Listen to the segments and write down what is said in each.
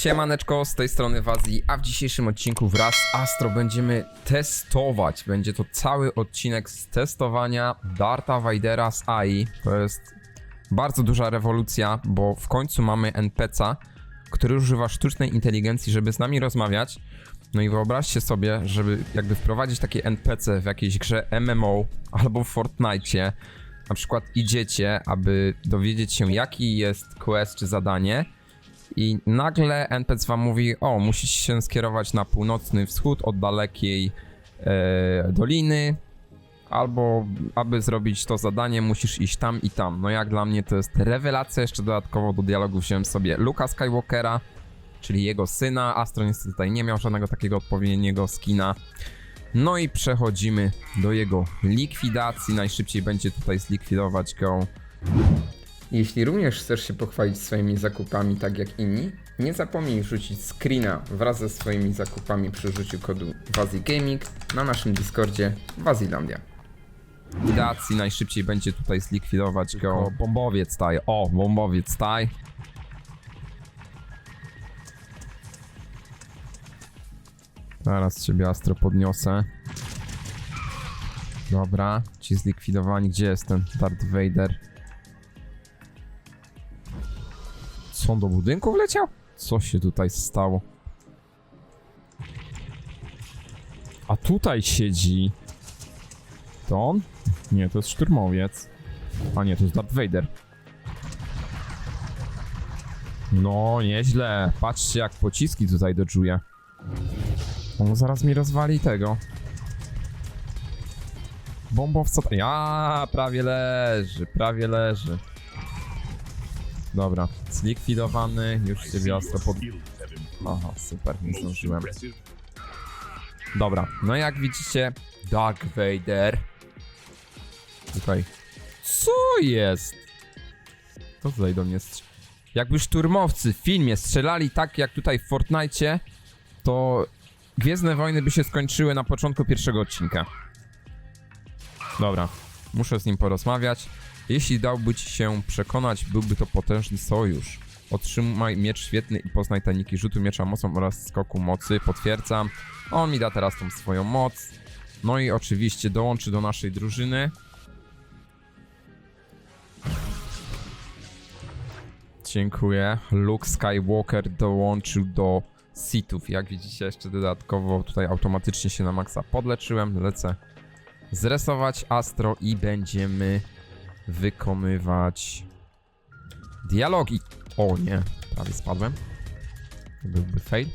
Siemaneczko, z tej strony Wazi, a w dzisiejszym odcinku wraz z Astro będziemy testować. Będzie to cały odcinek z testowania Darta Vadera z AI. To jest bardzo duża rewolucja, bo w końcu mamy NPC'a, który używa sztucznej inteligencji, żeby z nami rozmawiać. No i wyobraźcie sobie, żeby jakby wprowadzić takie NPC w jakiejś grze MMO albo w Fortnite, na przykład idziecie, aby dowiedzieć się jaki jest quest czy zadanie i nagle NPC wam mówi, o, musisz się skierować na północny wschód od dalekiej e, doliny, albo aby zrobić to zadanie, musisz iść tam i tam. No jak dla mnie to jest rewelacja. Jeszcze dodatkowo do dialogu wziąłem sobie Luka Skywalkera, czyli jego syna. Astro niestety tutaj nie miał żadnego takiego odpowiedniego skina. No i przechodzimy do jego likwidacji. Najszybciej będzie tutaj zlikwidować go jeśli również chcesz się pochwalić swoimi zakupami tak jak inni, nie zapomnij rzucić screena wraz ze swoimi zakupami przy użyciu kodu WaziGaming na naszym Discordzie Wazilandia. Likwidacji najszybciej będzie tutaj zlikwidować go bombowiec taj. O, bombowiec taj. Zaraz ciebie Astro podniosę. Dobra, ci zlikwidowani. Gdzie jest ten Darth Vader? On do budynku wleciał? Co się tutaj stało? A tutaj siedzi. To on? Nie, to jest szturmowiec. A nie, to jest Darth Vader. No, nieźle. Patrzcie, jak pociski tutaj dodżuje. On zaraz mi rozwali tego. Bombowca. Ja, prawie leży, prawie leży. Dobra, zlikwidowany, już się ostro pod... Aha, super, nie zdążyłem. Dobra, no jak widzicie, Dark Vader. Tutaj. Co jest? To tutaj do mnie strz... Jakby szturmowcy w filmie strzelali tak jak tutaj w Fortnite, to Gwiezdne Wojny by się skończyły na początku pierwszego odcinka. Dobra, muszę z nim porozmawiać. Jeśli dałby ci się przekonać, byłby to potężny sojusz. Otrzymaj miecz świetny i poznaj tajniki rzutu miecza mocą oraz skoku mocy. Potwierdzam. On mi da teraz tą swoją moc. No i oczywiście dołączy do naszej drużyny. Dziękuję. Luke Skywalker dołączył do Sithów. Jak widzicie, jeszcze dodatkowo tutaj automatycznie się na maksa podleczyłem. Lecę zresować Astro i będziemy wykonywać dialogi. O nie, prawie spadłem. To byłby fail.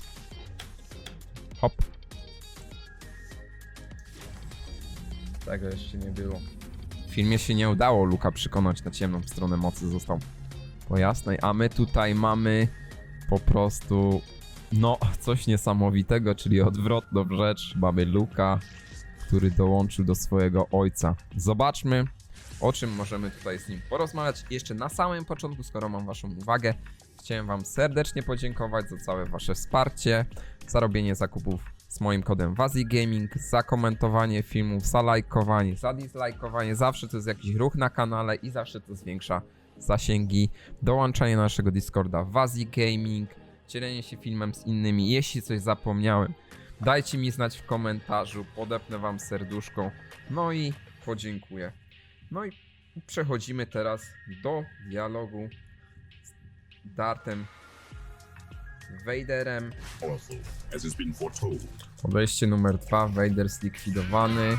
Hop. Tego jeszcze nie było. W filmie się nie udało Luka przekonać na ciemną stronę mocy, został po jasnej, a my tutaj mamy po prostu no coś niesamowitego, czyli odwrotną rzecz. Mamy Luka, który dołączył do swojego ojca. Zobaczmy, o czym możemy tutaj z nim porozmawiać. Jeszcze na samym początku, skoro mam Waszą uwagę, chciałem Wam serdecznie podziękować za całe Wasze wsparcie, za robienie zakupów z moim kodem WaziGaming, za komentowanie filmów, za lajkowanie, za dislajkowanie. Zawsze to jest jakiś ruch na kanale i zawsze to zwiększa zasięgi. Dołączanie naszego Discorda WaziGaming, dzielenie się filmem z innymi. Jeśli coś zapomniałem, dajcie mi znać w komentarzu, podepnę Wam serduszką. No i podziękuję. No i przechodzimy teraz do dialogu z Dartem Vaderem. Podejście numer dwa, Vader zlikwidowany.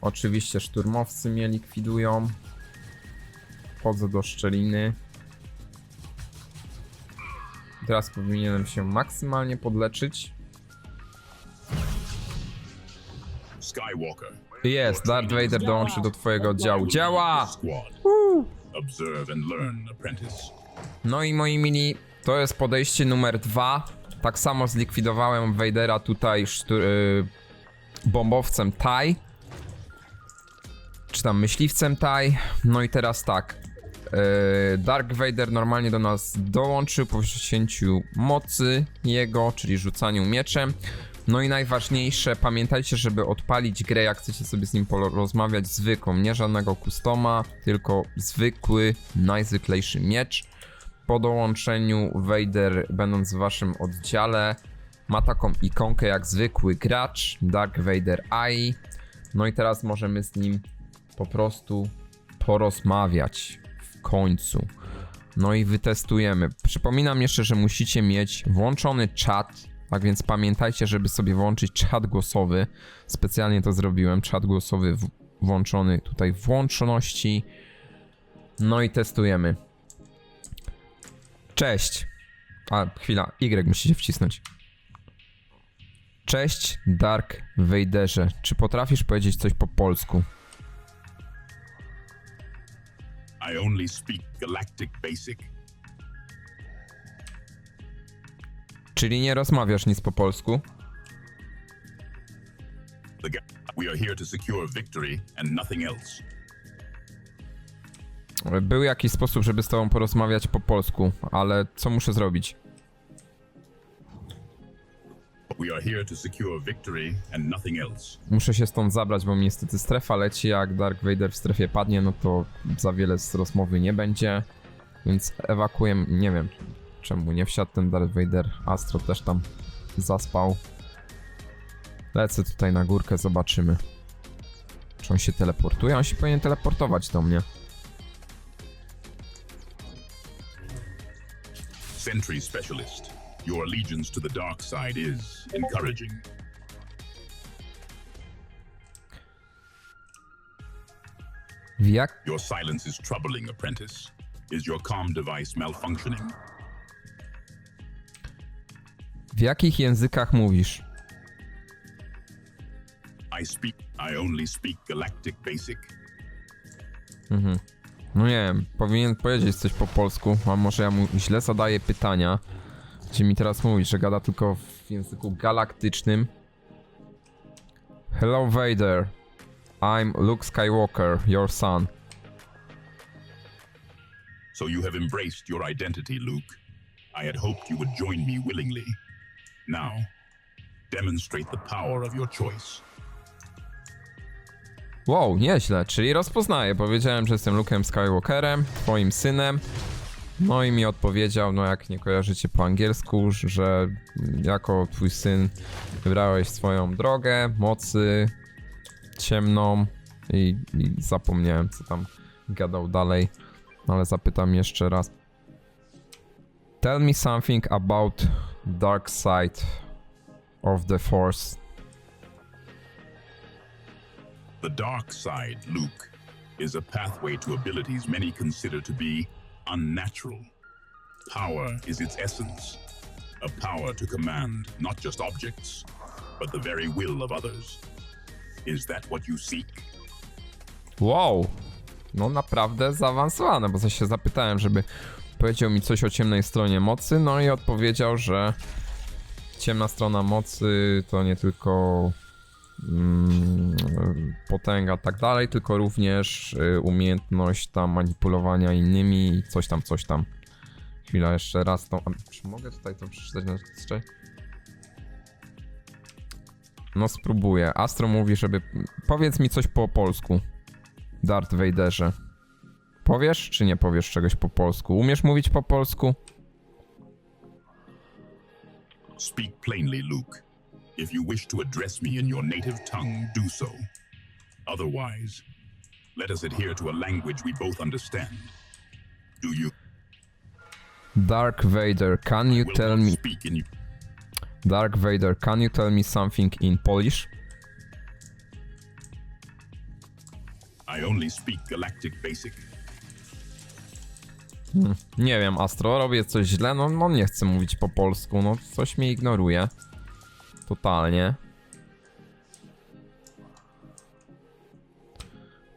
Oczywiście szturmowcy mnie likwidują. Wchodzę do szczeliny. Teraz powinienem się maksymalnie podleczyć. Jest, Darth Vader dołączył do twojego oddziału. Działa! No i moi mili, to jest podejście numer dwa. Tak samo zlikwidowałem Vadera tutaj sztu- y, bombowcem Tai. Czy tam myśliwcem Tai. No i teraz tak. y, Dark Vader normalnie do nas dołączył po wzięciu mocy jego, czyli rzucaniu mieczem. No i najważniejsze, pamiętajcie, żeby odpalić grę, jak chcecie sobie z nim porozmawiać, zwykłą, nie żadnego customa, tylko zwykły, najzwyklejszy miecz. po dołączeniu Vader, będąc w waszym oddziale, ma taką ikonkę jak zwykły gracz, Dark Vader AI. No i teraz możemy z nim po prostu porozmawiać w końcu. No i wytestujemy. Przypominam jeszcze, że musicie mieć włączony czat, tak więc pamiętajcie, żeby sobie włączyć czat głosowy. Specjalnie to zrobiłem, czat głosowy włączony tutaj w włączności. No i testujemy. Cześć. A, chwila, Y musicie wcisnąć. Cześć, Dark Vaderze. Czy potrafisz powiedzieć coś po polsku? I only speak galactic basic. Czyli nie rozmawiasz nic po polsku? The ga- we are here to secure victory and nothing else. Był jakiś sposób, żeby z tobą porozmawiać po polsku, ale co muszę zrobić? We are here to secure victory and nothing else. Muszę się stąd zabrać, bo mi niestety strefa leci. Jak Dark Vader w strefie padnie, no to za wiele z rozmowy nie będzie. Więc ewakuuję. Nie wiem czemu nie wsiadł ten Darth Vader. Astro też tam zaspał. Lecę tutaj na górkę, zobaczymy. Czy on się teleportuje? On się powinien teleportować do mnie. Sentry specialist. Your allegiance to the dark side is encouraging. Jak Your silence is troubling, apprentice. Is your comm device malfunctioning? W jakich językach mówisz? I speak. I only speak galactic basic. No nie wiem, powinien powiedzieć coś po polsku, a może ja mu źle zadaję pytania. Gdzie mi teraz mówi, że gada tylko w języku galaktycznym. Hello Vader. I'm Luke Skywalker, your son. So you have embraced your identity, Luke. I had hoped you would join me willingly. Now, demonstrate the power of your choice. Wow, nieźle, czyli rozpoznaję. Powiedziałem, że jestem Luke'em Skywalkerem, twoim synem. No i mi odpowiedział, no jak nie kojarzycie po angielsku, że jako twój syn wybrałeś swoją drogę, mocy ciemną i, i zapomniałem co tam gadał dalej, ale zapytam jeszcze raz. Tell me something about dark side of the force. The dark side, Luke, is a pathway to abilities many consider to be unnatural. Power is its essence, a power to command not just objects, but the very will of others. Is that what you seek? Wow, no naprawdę zaawansowane, bo coś się zapytałem, żeby powiedział mi coś o ciemnej stronie mocy, no i odpowiedział, że ciemna strona mocy to nie tylko mm, potęga tak dalej, tylko również y, umiejętność tam manipulowania innymi i coś tam, coś tam. Chwila, jeszcze raz to... A, czy mogę tutaj to przeczytać na czekaj? No spróbuję. Astro mówi, żeby... Powiedz mi coś po polsku. Darth Vaderze. Powiesz, czy nie powiesz czegoś po polsku? Umiesz mówić po polsku? Speak plainly, Luke. If you wish to address me in your native tongue, do so. Otherwise, let us adhere to a language we both understand. Do you Dark Vader, can you will tell not me... speak in Dark Vader, can you tell me something in Polish? I only speak galactic basic. Nie wiem, Astro, robię coś źle? No, no nie chcę mówić po polsku, no coś mnie ignoruje. Totalnie.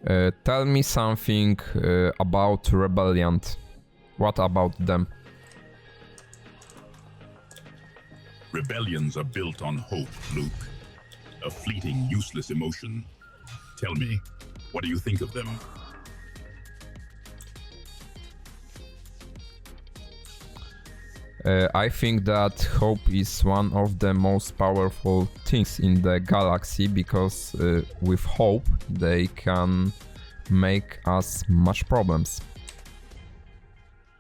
E, tell me something e, about Rebellion. What about them? Rebellions are built on hope, Luke. A fleeting, useless emotion. Tell me, what do you think of them? Uh, I think that hope is one of the most powerful things in the galaxy because uh, with hope they can make us much problems.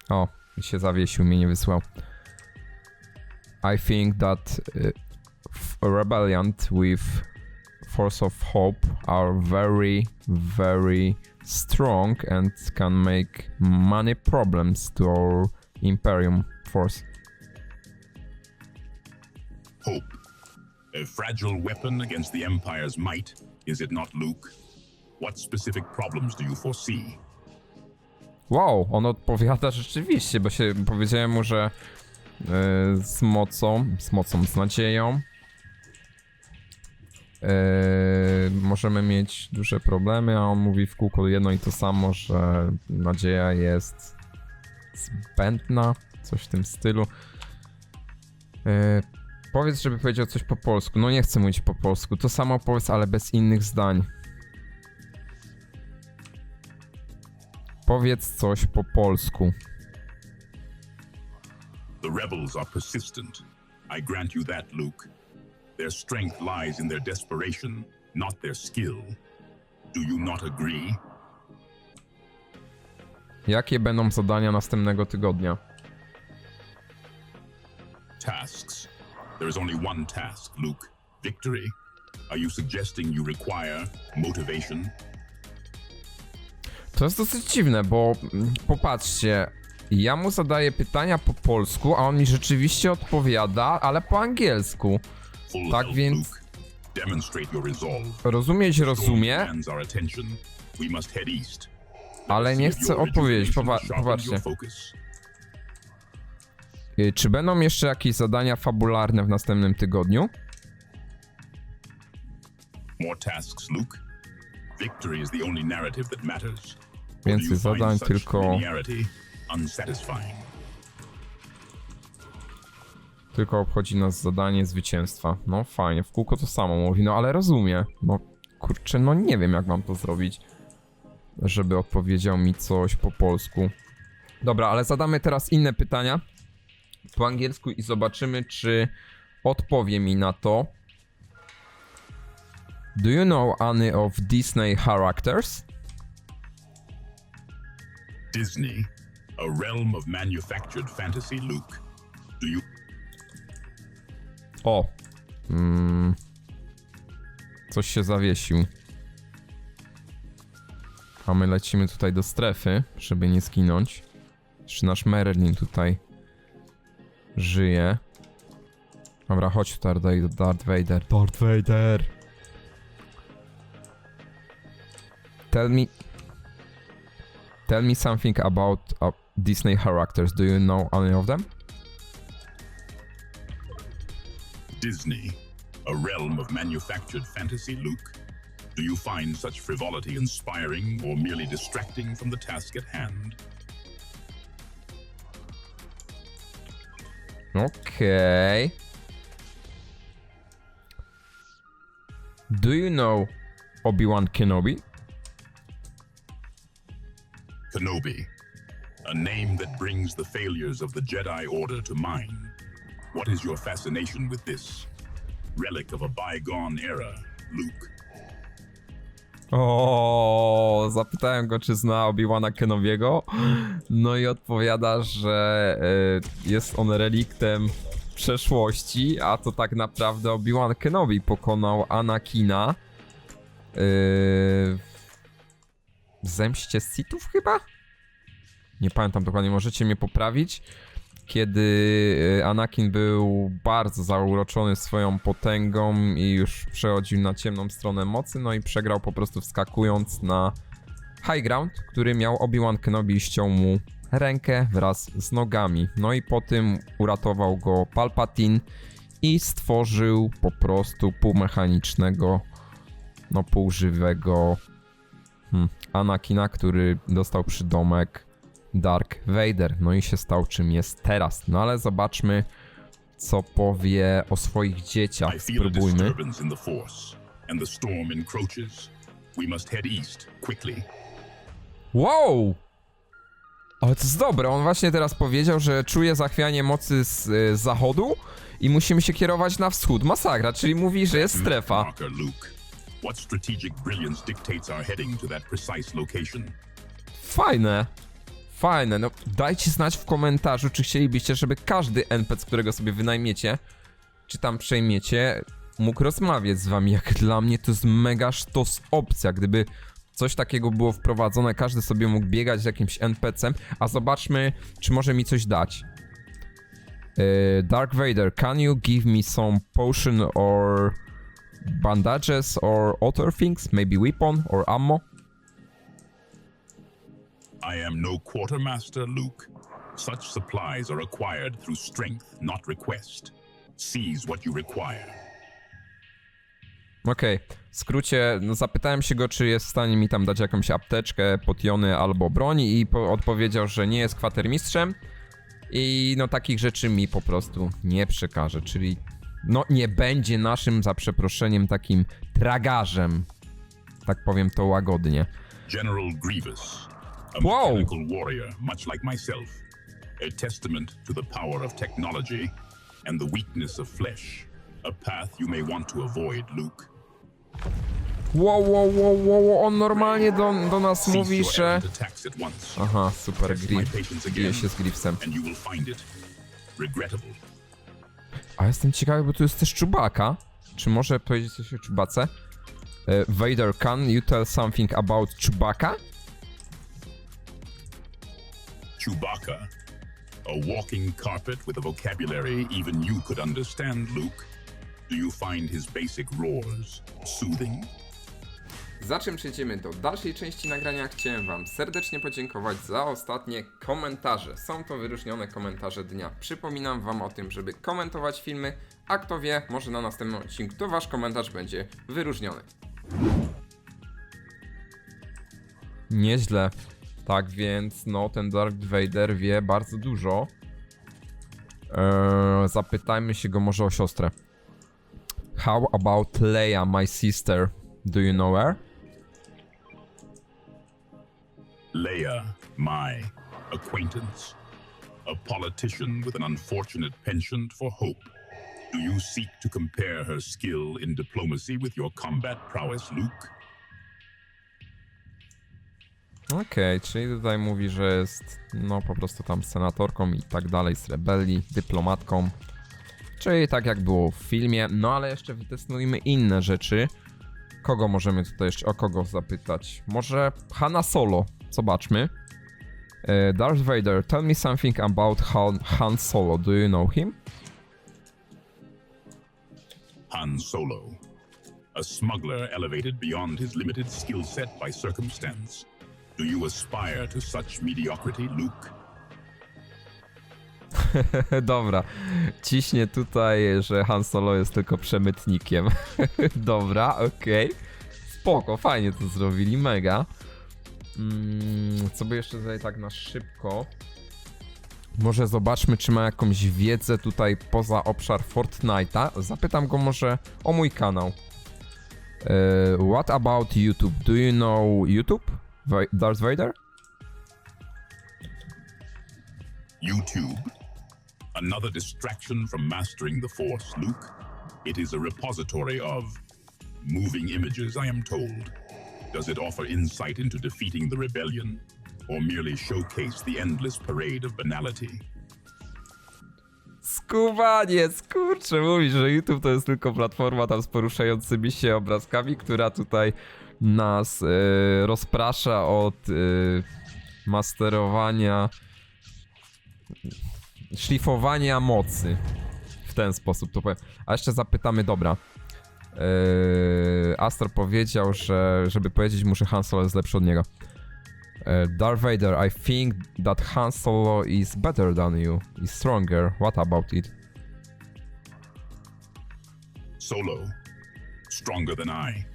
O, się zawiesił, mnie nie wysłał. I think that uh, rebellion with Force of Hope are very, very strong and can make many problems to our Imperium force. Hope. A fragile weapon against the Empire's might, is it not, Luke? What specific problems do you foresee? Wow, on odpowiada rzeczywiście, bo się powiedziałem mu, że e, z mocą, z mocą, z nadzieją e, możemy mieć duże problemy, a on mówi w kółko jedno i to samo, że nadzieja jest zbędna, coś w tym stylu. E, powiedz, żeby powiedział coś po polsku. No nie chcę mówić po polsku, to samo powiedz, ale bez innych zdań. Powiedz coś po polsku. The rebels are persistent. I grant you that, Luke. Their strength lies in their desperation, not their skill. Do you not agree? Jakie będą zadania następnego tygodnia? Tasks. There is only one task, Luke. Victory. Are you suggesting you require motivation? To jest dosyć dziwne, bo mm, popatrzcie, ja mu zadaję pytania po polsku, a on mi rzeczywiście odpowiada, ale po angielsku. Full Tak więc- Luke. Demonstrate your resolve. Rozumieć rozumie, Demands our attention. We must head east. ale nie chcę odpowiedzieć. rejuvenation Popa to sharpen popatrzcie. Y, Czy będą jeszcze jakieś zadania fabularne w następnym tygodniu? More tasks, Luke. Victory is the only narrative that matters. Więcej zadań, tylko, tylko obchodzi nas zadanie zwycięstwa. No fajnie, w kółko to samo mówi, no ale rozumie. No kurczę, no nie wiem jak mam to zrobić, żeby odpowiedział mi coś po polsku. Dobra, ale zadamy teraz inne pytania po angielsku i zobaczymy, czy odpowie mi na to. Do you know any of Disney characters? Disney, a realm of manufactured fantasy, Luke. Do you O. Mm. Coś się zawiesił. A my lecimy tutaj do strefy, żeby nie skinąć. Czy nasz Merlin tutaj żyje. Dobra, chodź tu, Darth Vader. Darth Vader. Darth Vader. Tell me... Tell me something about uh, Disney characters. Do you know any of them? Disney, a realm of manufactured fantasy, Luke? Do you find such frivolity inspiring or merely distracting from the task at hand? Okay. Do you know Obi-Wan Kenobi? Kenobi, a name that brings the failures of the Jedi Order to mind. What is your fascination with this relic of a bygone era, Luke? O, zapytałem go, czy zna Obi-Wana Kenobiego. No i odpowiada, że e, jest on reliktem przeszłości, a to tak naprawdę Obi-Wan Kenobi pokonał Anakina e, w Zemście Sithów chyba? Nie pamiętam dokładnie, możecie mnie poprawić. Kiedy e, Anakin był bardzo zauroczony swoją potęgą i już przechodził na ciemną stronę mocy, no i przegrał po prostu wskakując na high ground, który miał Obi-Wan Kenobi i ściął mu rękę wraz z nogami. No i po tym uratował go Palpatine i stworzył po prostu półmechanicznego, no półżywego hmm, Anakina, który dostał przydomek Dark Vader. No i się stał czym jest teraz. No ale zobaczmy, co powie o swoich dzieciach. Spróbujmy. Wow! Ale to jest dobre, on właśnie teraz powiedział, że czuje zachwianie mocy z, y, zachodu i musimy się kierować na wschód. Masakra, czyli mówi, że jest strefa. Fajne. Fajne, no dajcie znać w komentarzu, czy chcielibyście, żeby każdy NPC, którego sobie wynajmiecie, czy tam przejmiecie, mógł rozmawiać z wami. Jak dla mnie to jest mega sztos opcja, gdyby coś takiego było wprowadzone, każdy sobie mógł biegać z jakimś NPC-em, a zobaczmy, czy może mi coś dać. Yy, Dark Vader, can you give me some potion or bandages or other things? Maybe weapon or ammo? I am no quartermaster, Luke. Such supplies are acquired through strength, not request. Seize what you require. Okej, w skrócie, no zapytałem się go, czy jest w stanie mi tam dać jakąś apteczkę, potiony albo broń i po odpowiedział, że nie jest kwatermistrzem i no takich rzeczy mi po prostu nie przekaże, czyli no nie będzie naszym, za przeproszeniem, takim tragarzem, tak powiem to łagodnie. General Grievous, a Whoa. mechanical warrior, much like myself, a testament to the power of technology and the weakness of flesh. A path you may want to avoid, Luke. Wow, wow, wow, wow, on normalnie do, do nas Cease mówi, your że... errant attacks at once, Aha, super, Test my Griff, patience bije again. się z Griffsem. and you will find it regrettable. A jestem ciekawy, bo tu jest też Czubaka. Czy może powiedzieć coś o Czubace? E, Vader, can you tell something about Chewbacca? Chewbacca, a walking carpet with a vocabulary even you could understand, Luke. Do you find his basic roars soothing? Za czym przejdziemy do dalszej części nagrania, chciałem Wam serdecznie podziękować za ostatnie komentarze. Są to wyróżnione komentarze dnia. Przypominam Wam o tym, żeby komentować filmy, a kto wie, może na następnym odcinku to Wasz komentarz będzie wyróżniony. Nieźle. Tak więc, no, ten Darth Vader wie bardzo dużo. Eee, zapytajmy się go może o siostrę. How about Leia, my sister? Do you know her? Leia, my acquaintance, a politician with an unfortunate penchant for hope. Do you seek to compare her skill in diplomacy with your combat prowess, Luke? Okej, czyli tutaj mówi, że jest no po prostu tam senatorką i tak dalej z rebelii, dyplomatką. Czyli tak jak było w filmie, no ale jeszcze wytestujmy inne rzeczy. Kogo możemy tutaj jeszcze, o kogo zapytać? Może Hanna Solo, zobaczmy. E, Darth Vader, tell me something about Han, Han Solo, do you know him? Han Solo, a smuggler elevated beyond his limited skill set by circumstance. Do you aspire to such mediocrity, Luke? Dobra, ciśnie tutaj, że Han Solo jest tylko przemytnikiem. Dobra, okej. Spoko, fajnie to zrobili, mega. Mm, co by jeszcze tutaj tak na szybko? Może zobaczmy, czy ma jakąś wiedzę tutaj poza obszar Fortnite'a. Zapytam go może o mój kanał. E, what about YouTube? Do you know YouTube? Darth Vader? YouTube. Another distraction from mastering the Force, Luke. It is a repository of moving images, I am told. Does it offer insight into defeating the rebellion, or merely showcase the endless parade of banality? Skubaniec, kurczę, mówi, że YouTube to jest tylko platforma tam z poruszającymi się obrazkami, która tutaj nas e, rozprasza od e, masterowania, szlifowania mocy. W ten sposób to powiem. A jeszcze zapytamy, dobra. E, Astro powiedział, że żeby powiedzieć mu, że Han Solo jest lepszy od niego. Uh, Darth Vader, I think that Han Solo is better than you, is stronger. What about it? Solo, stronger than I.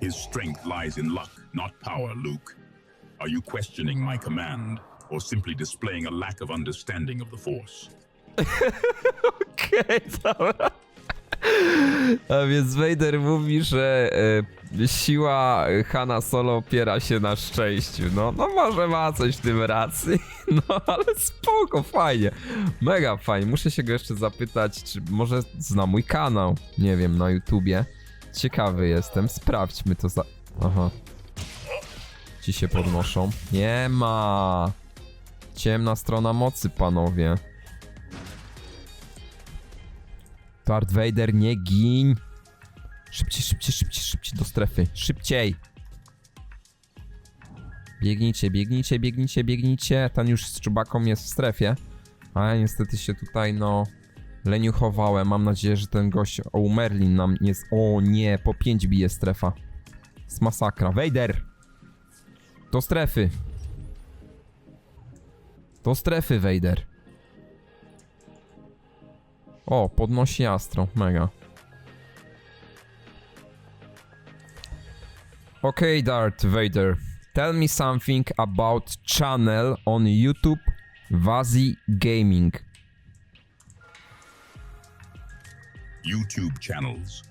His strength lies in luck, not power, Luke. Are you questioning my command, or simply displaying a lack of understanding of the Force? Okej, dobra. A więc Vader mówi, że e, siła Hanna Solo opiera się na szczęściu. No, no może ma coś w tym racji. No ale spoko, fajnie. Mega fajnie. Muszę się go jeszcze zapytać, czy może zna mój kanał. Nie wiem, na YouTubie. Ciekawy jestem. Sprawdźmy to za... Aha. Ci się podnoszą. Nie ma. Ciemna strona mocy, panowie. Darth Vader, nie gin. Szybciej, szybciej, szybciej, szybciej do strefy. Szybciej. Biegnijcie, biegnijcie, biegnijcie, biegnijcie. Ten już z czubaką jest w strefie. A ja niestety się tutaj, no, leniuchowałem. Mam nadzieję, że ten gość, o, Merlin nam nie... O nie, po 5 bije strefa. Z masakra. Vader! Do strefy. Do strefy, Vader. O, podnosi Astro. Mega. Okay, Darth Vader. Tell me something about channel on YouTube Wazi Gaming. YouTube channels.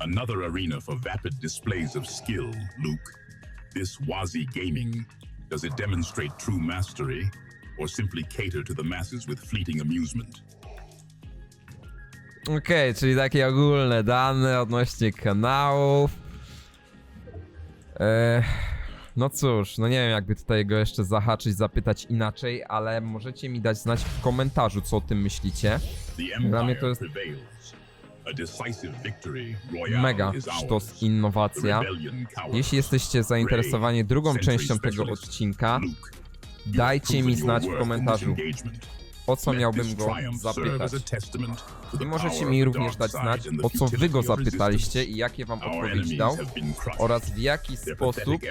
Another arena for vapid displays of skill, Luke. This Wazi gaming. Does it demonstrate true mastery, or simply cater to the masses with fleeting amusement? Okej, czyli takie ogólne dane odnośnie kanałów. No cóż, no nie wiem jakby tutaj go jeszcze zahaczyć, zapytać inaczej, ale możecie mi dać znać w komentarzu, co o tym myślicie. Dla mnie to jest mega sztos, innowacja. Jeśli jesteście zainteresowani drugą częścią tego odcinka, dajcie mi znać w komentarzu. O co miałbym go zapytać. I możecie mi również dać znać, o co wy go zapytaliście i jakie wam odpowiedź dał oraz w jaki sposób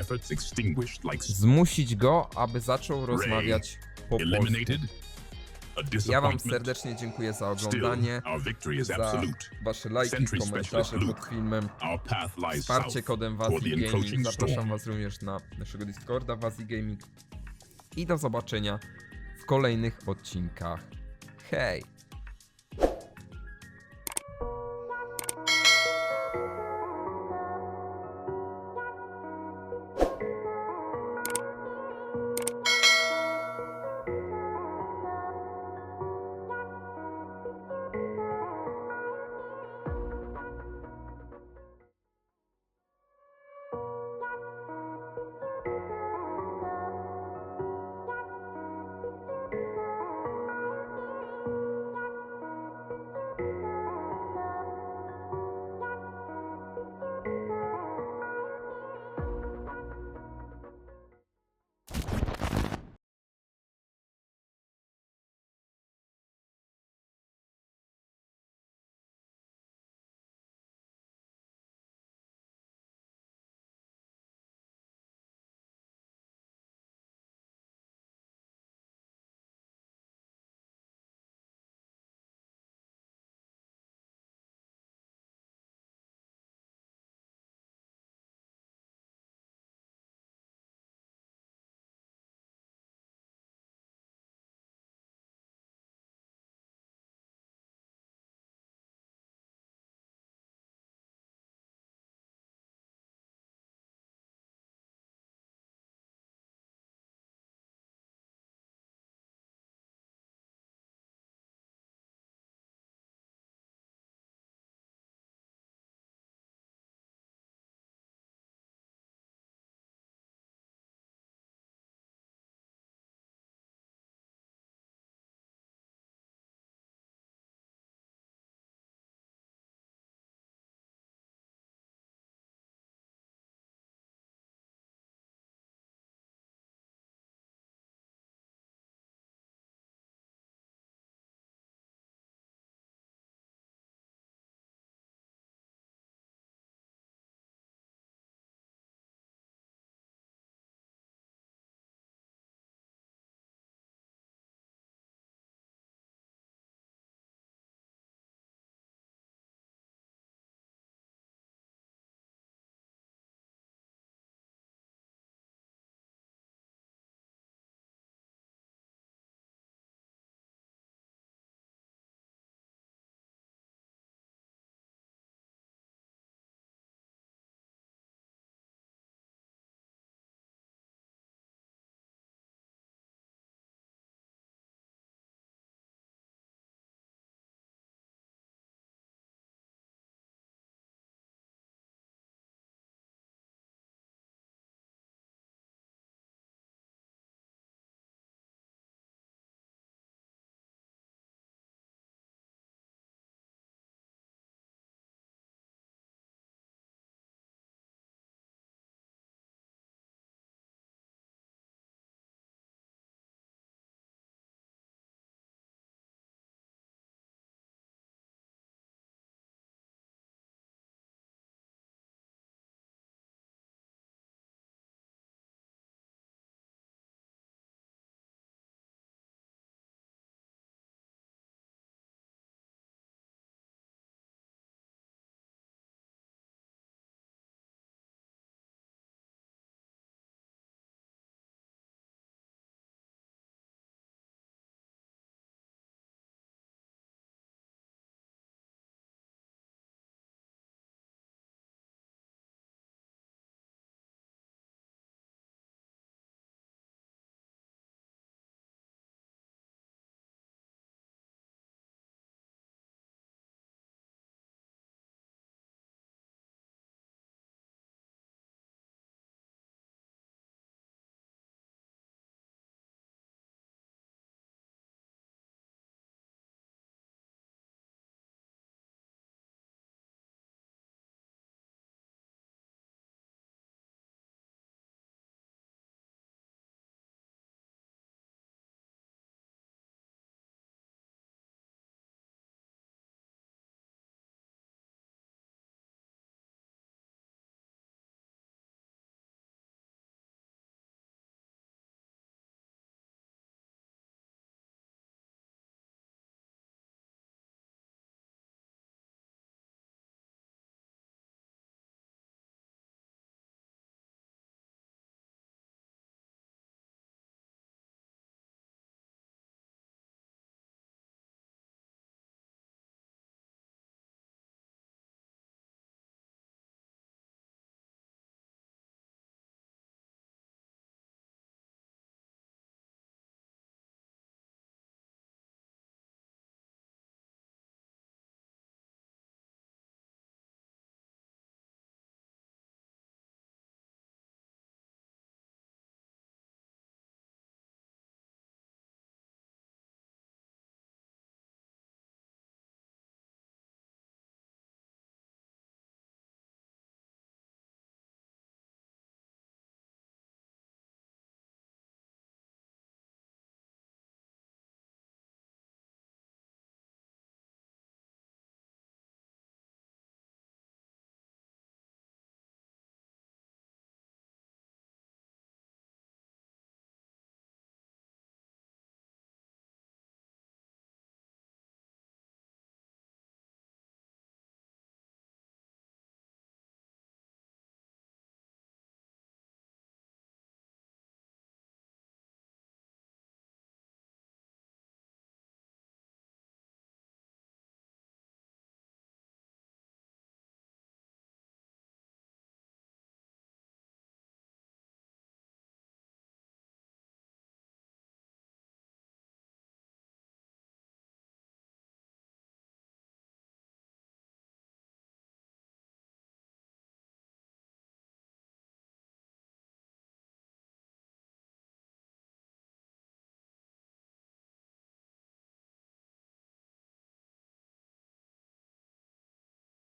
zmusić go, aby zaczął rozmawiać po polsku. Ja wam serdecznie dziękuję za oglądanie, za wasze lajki, komentarze pod filmem, wsparcie kodem Wazi Gaming. Zapraszam was również na naszego Discorda Wazi Gaming. I do zobaczenia kolejnych odcinkach. Hej!